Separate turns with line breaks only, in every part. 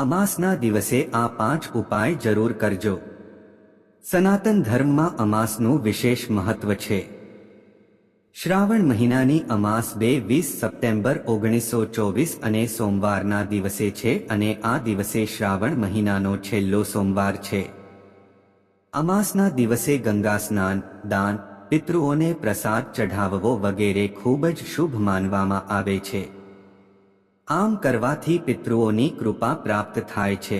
અમાસના દિવસે આ પાંચ ઉપાય જરૂર કરજો. સનાતન ધર્મમાં અમાસનું વિશેષ મહત્વ છે. શ્રાવણ મહિનાની અમાસ બે વીસ સપ્ટેમ્બર ઓગણીસો ચોવીસ અને સોમવારના દિવસે છે અને આ દિવસે શ્રાવણ મહિનાનો છેલ્લો સોમવાર છે. અમાસના દિવસે ગંગા સ્નાન, દાન, પિતૃઓને પ્રસાદ ચઢાવવો વગેરે ખૂબ જ શુભ માનવામાં આવે છે. આમ કરવાથી પિતૃઓની કૃપા પ્રાપ્ત થાય છે.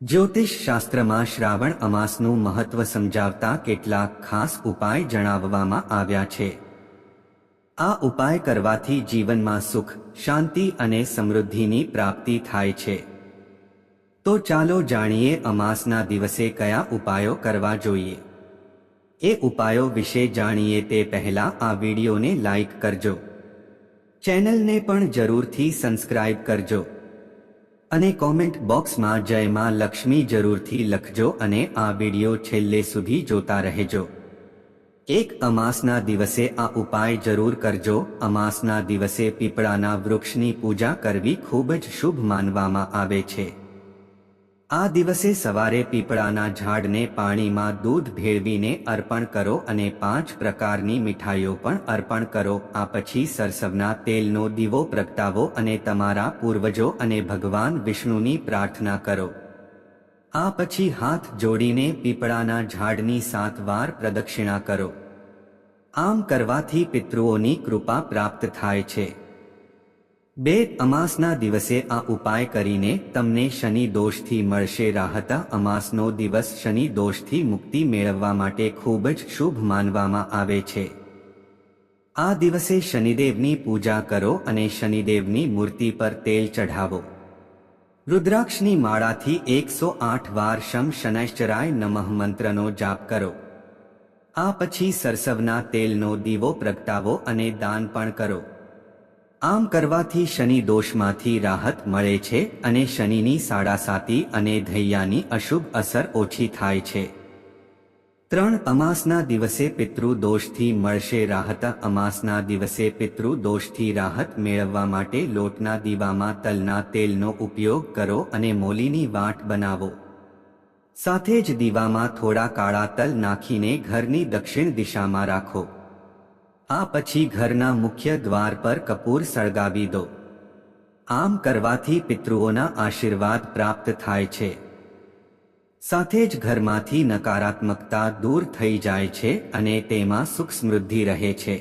જ્યોતિષ શાસ્ત્રમાં શ્રાવણ અમાસનું મહત્વ સમજાવતા કેટલાક ખાસ ઉપાય જણાવવામાં આવ્યા છે. આ ઉપાય કરવાથી જીવનમાં સુખ, શાંતિ અને સમૃદ્ધિની પ્રાપ્તિ થાય છે. તો ચાલો જાણીએ અમાસના દિવસે કયા ઉપાયો કરવા જોઈએ. એ ઉપાયો વિશે જાણીએ તે પહેલા આ વિડીયોને લાઈક કરજો. ચેનલને પણ જરૂરથી સબસ્ક્રાઇબ કરજો. અને કોમેન્ટ બોક્સમાં જય માં લક્ષ્મી જરૂરથી લખજો અને આ વીડિયો છેલ્લે સુધી જોતા રહેજો. એક અમાસના દિવસે આ ઉપાય જરૂર કરજો. અમાસના દિવસે પીપળાના વૃક્ષની પૂજા કરવી ખૂબ જ શુભ માનવામાં આવે છે. આ દિવસે સવારે પીપળાના ઝાડને પાણીમાં દૂધ ભેળવીને અર્પણ કરો અને પાંચ પ્રકારની મીઠાઈઓ પણ અર્પણ કરો. આ પછી સરસવના તેલનો દીવો પ્રગટાવો અને તમારા પૂર્વજો અને ભગવાન વિષ્ણુની પ્રાર્થના કરો. આ પછી હાથ જોડીને પીપળાના ઝાડની સાત વાર પ્રદક્ષિણા કરો. આમ કરવાથી પિતૃઓની કૃપા પ્રાપ્ત થાય છે. બે અમાસના દિવસે આ ઉપાય કરીને તમને શનિ દોષથી મળશે. રાહતા અમાસનો દિવસ શનિ દોષથી મુક્તિ મેળવવા માટે ખૂબ જ શુભ માનવામાં આવે છે. આ દિવસે શનિદેવની પૂજા કરો અને શનિદેવની મૂર્તિ પર તેલ ચઢાવો. રુદ્રાક્ષની માળાથી એકસો આઠ વાર શમ શનૈશ્ચરાય નમઃ મંત્રનો જાપ કરો. આ પછી સરસવના તેલનો દીવો પ્રગટાવો અને દાન પણ કરો. આમ કરવાથી શનિ દોષમાંથી રાહત મળે છે અને શનિની સાડાસાતી અને ધૈયાની અશુભ અસર ઓછી થાય છે. ત્રણ અમાસના દિવસે પિતૃ દોષથી મળશે રાહત. અમાસના દિવસે પિતૃ દોષથી રાહત મેળવવા માટે લોટના દીવામાં તલના તેલનો ઉપયોગ કરો અને મોલીની વાટ બનાવો. સાથે જ દીવામાં થોડા કાળા તલ નાખીને ઘરની દક્ષિણ દિશામાં રાખો. આ પછી ઘરના મુખ્ય દ્વાર પર કપૂર સળગાવી દો. આમ કરવાથી પિતૃઓના આશીર્વાદ પ્રાપ્ત થાય છે. સાથે જ ઘરમાંથી નકારાત્મકતા દૂર થઈ જાય છે અને તેમાં સુખ સમૃદ્ધિ રહે છે.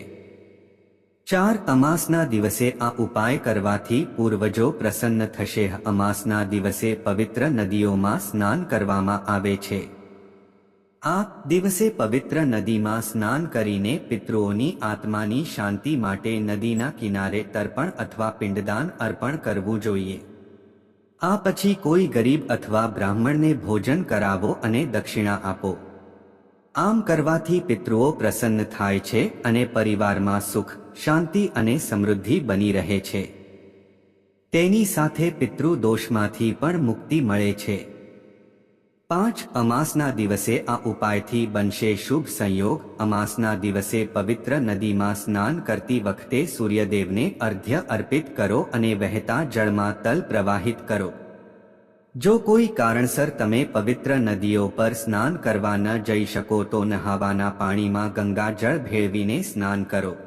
ચાર અમાસના દિવસે આ ઉપાય કરવાથી પૂર્વજો પ્રસન્ન થશે. અમાસના દિવસે પવિત્ર નદીઓમાં સ્નાન કરવામાં આવે છે. આ દિવસે પવિત્ર નદીમાં સ્નાન કરીને પિતૃઓની આત્માની શાંતિ માટે નદીના કિનારે તર્પણ અથવા પિંડદાન અર્પણ કરવું જોઈએ. આ પછી કોઈ ગરીબ અથવા બ્રાહ્મણને ભોજન કરાવો અને દક્ષિણા આપો. આમ કરવાથી પિતૃઓ પ્રસન્ન થાય છે અને પરિવારમાં સુખ, શાંતિ અને સમૃદ્ધિ બની રહે છે. તેની સાથે પિતૃ દોષમાંથી પણ મુક્તિ મળે છે. પાંચ અમાસના દિવસે આ ઉપાયથી બનશે શુભ સંયોગ. અમાસના દિવસે પવિત્ર નદીમાં સ્નાન કરતી વખતે સૂર્યદેવને અર્ધ્ય અર્પિત કરો અને વહેતા જળમાં તલ પ્રવાહિત કરો. જો કોઈ કારણસર તમે પવિત્ર નદીઓ પર સ્નાન કરવા ન જઈ શકો તો નહાવાના પાણીમાં ગંગાજળ ભેળવીને સ્નાન કરો.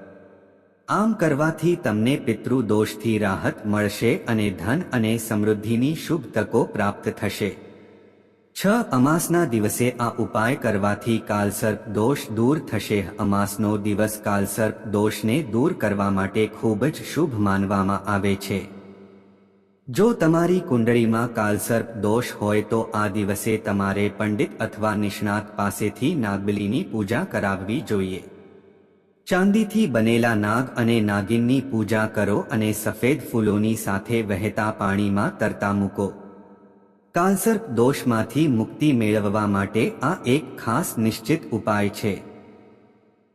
આમ કરવાથી તમને પિતૃદોષથી રાહત મળશે અને ધન અને સમૃદ્ધિની શુભ તકો પ્રાપ્ત થશે. છ અમાસના દિવસે આ ઉપાય કરવાથી કાલસર્પ દોષ દૂર થશે. અમાસનો દિવસ કાલસર્પ દોષને દૂર કરવા માટે ખૂબ જ શુભ માનવામાં આવે છે. જો તમારી કુંડળીમાં કાલસર્પ દોષ હોય તો આ દિવસે તમારે પંડિત અથવા નિષ્ણાત પાસેથી નાગબલીની પૂજા કરાવવી જોઈએ. ચાંદીથી બનેલા નાગ અને નાગિનની પૂજા કરો અને સફેદ ફૂલોની સાથે વહેતા પાણીમાં તરતા મૂકો. કાલસર્પ દોષમાંથી મુક્તિ મેળવવા માટે આ એક ખાસ નિશ્ચિત ઉપાય છે.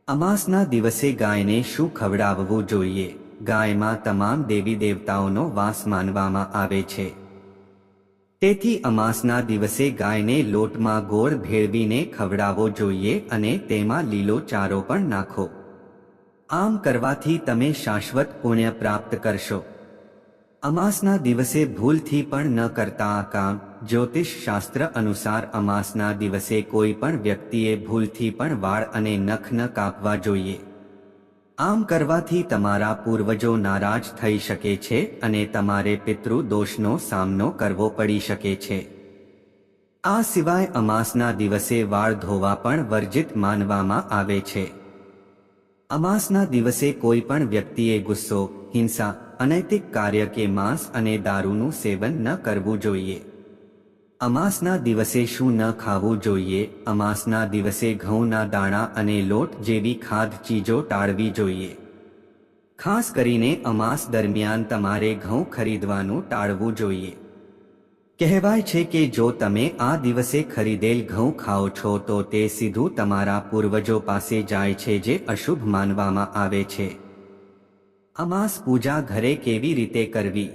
અમાસના દિવસે ગાયને શું ખવડાવવું જોઈએ? ગાયમાં તમામ દેવી દેવતાઓનો વાસ માનવામાં આવે છે. તેથી અમાસના દિવસે ગાયને લોટમાં ગોળ ભેળવીને ખવડાવવો જોઈએ અને તેમાં લીલો ચારો પણ નાખો. આમ કરવાથી તમે શાશ્વત પુણ્ય પ્રાપ્ત કરશો. અમાસના દિવસે ભૂલથી પણ ન કરતા આ કામ. જ્યોતિષ શાસ્ત્ર અનુસાર અમાસના દિવસે કોઈ પણ વ્યક્તિએ ભૂલથી પણ વાળ અને નખ ન કાપવા જોઈએ. આમ કરવાથી તમારા પૂર્વજો નારાજ થઈ શકે છે અને તમારે પિતૃ દોષનો સામનો કરવો પડી શકે છે. આ સિવાય અમાસના દિવસે વાળ ધોવા પણ વર્જિત માનવામાં આવે છે. અમાસના દિવસે કોઈ પણ વ્યક્તિએ ગુસ્સો, હિંસા, અનૈતિક કાર્ય કે માંસ અને દારૂનું સેવન ન કરવું જોઈએ. અમાસના દિવસે શું ન ખાવું જોઈએ? અમાસના દિવસે ઘઉંના દાણા અને લોટ જેવી ખાદ ચીજો ટાળવી જોઈએ. ખાસ કરીને અમાસ દરમિયાન તમારે ઘઉં ખરીદવાનું ટાળવું જોઈએ. કહેવાય છે કે જો તમે આ દિવસે ખરીદેલ ઘઉં ખાઓ છો, તો તે સીધું તમારા પૂર્વજો પાસે જાય છે જે અશુભ માનવામાં આવે છે. અમાસ પૂજા ઘરે કેવી રીતે કરવી?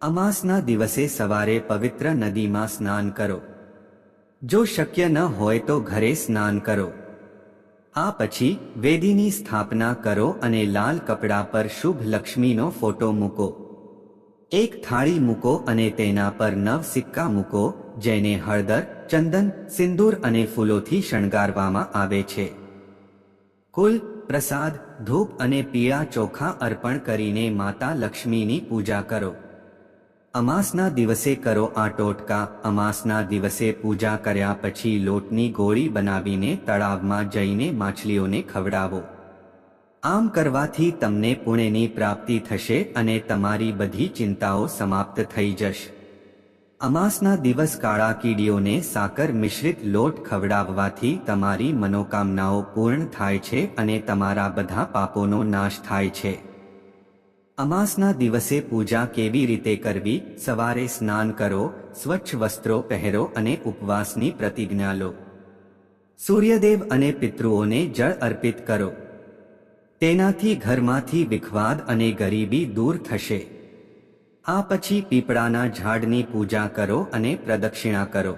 અમાસના દિવસે સવારે પવિત્ર નદીમાં સ્નાન કરો. જો શક્ય ન હોય તો ઘરે સ્નાન કરો. આ પછી વેદીની સ્થાપના કરો અને લાલ કપડા પર શુભ લક્ષ્મીનો ફોટો મૂકો. એક થાળી મૂકો અને તેના પર નવ સિક્કા મૂકો, જેને હળદર, ચંદન, સિંદૂર અને ફૂલોથી શણગારવામાં આવે છે. કુલ પ્રસાદ, ધૂપ અને પીળા ચોખા અર્પણ કરીને માતા લક્ષ્મીની પૂજા કરો. અમાસના દિવસે કરો આ ટોટકા, અમાસના દિવસે પૂજા કર્યા પછી લોટની ગોળી બનાવીને તળાવમાં જઈને માછલીઓને ખવડાવો. આમ કરવાથી તમને પુણ્યની પ્રાપ્તિ થશે અને તમારી બધી ચિંતાઓ સમાપ્ત થઈ જશે. અમાસના દિવસ કાળા કીડીઓને સાકર મિશ્રિત લોટ ખવડાવવાથી તમારી મનોકામનાઓ પૂર્ણ થાય છે અને તમારા બધા પાપોનો નાશ થાય છે. અમાસના દિવસે પૂજા કેવી રીતે કરવી? સવારે સ્નાન કરો, સ્વચ્છ વસ્ત્રો પહેરો અને ઉપવાસની પ્રતિજ્ઞા લો. સૂર્યદેવ અને પિતૃઓને જળ અર્પિત કરો. તેનાથી ઘરમાંથી વિખવાદ અને ગરીબી દૂર થશે. આ પછી પીપળાના ઝાડની પૂજા કરો અને પ્રદક્ષિણા કરો.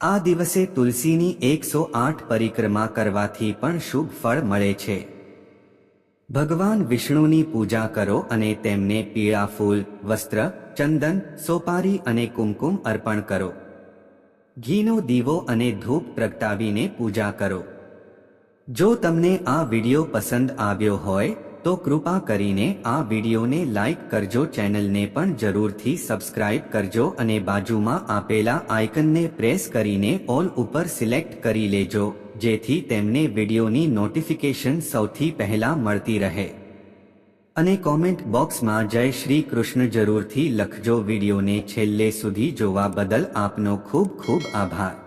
આ દિવસે તુલસીની એકસો આઠ પરિક્રમા કરવાથી પણ શુભ ફળ મળે છે. ભગવાન વિષ્ણુની પૂજા કરો અને તેમને પીળા ફૂલ, વસ્ત્ર, ચંદન, સોપારી અને કુમકુમ અર્પણ કરો. ઘીનો દીવો અને ધૂપ પ્રગટાવીને પૂજા કરો. જો તમને આ વિડિયો પસંદ આવ્યો હોય, તો કૃપા કરીને આ વિડિયોને લાઈક કરજો, ચેનલને પણ જરૂરથી સબસ્ક્રાઇબ કરજો અને બાજુમાં આપેલા આઇકનને પ્રેસ કરીને ઓલ ઉપર સિલેક્ટ કરી લેજો, જેથી તેમને વિડિયોની નોટિફિકેશન સૌથી પહેલા મળતી રહે. અને કોમેન્ટ બોક્સમાં જય શ્રી કૃષ્ણ જરૂરથી લખજો વિડિયોને છેલ્લે સુધી જોવા બદલ આપનો ખૂબ ખૂબ આભાર.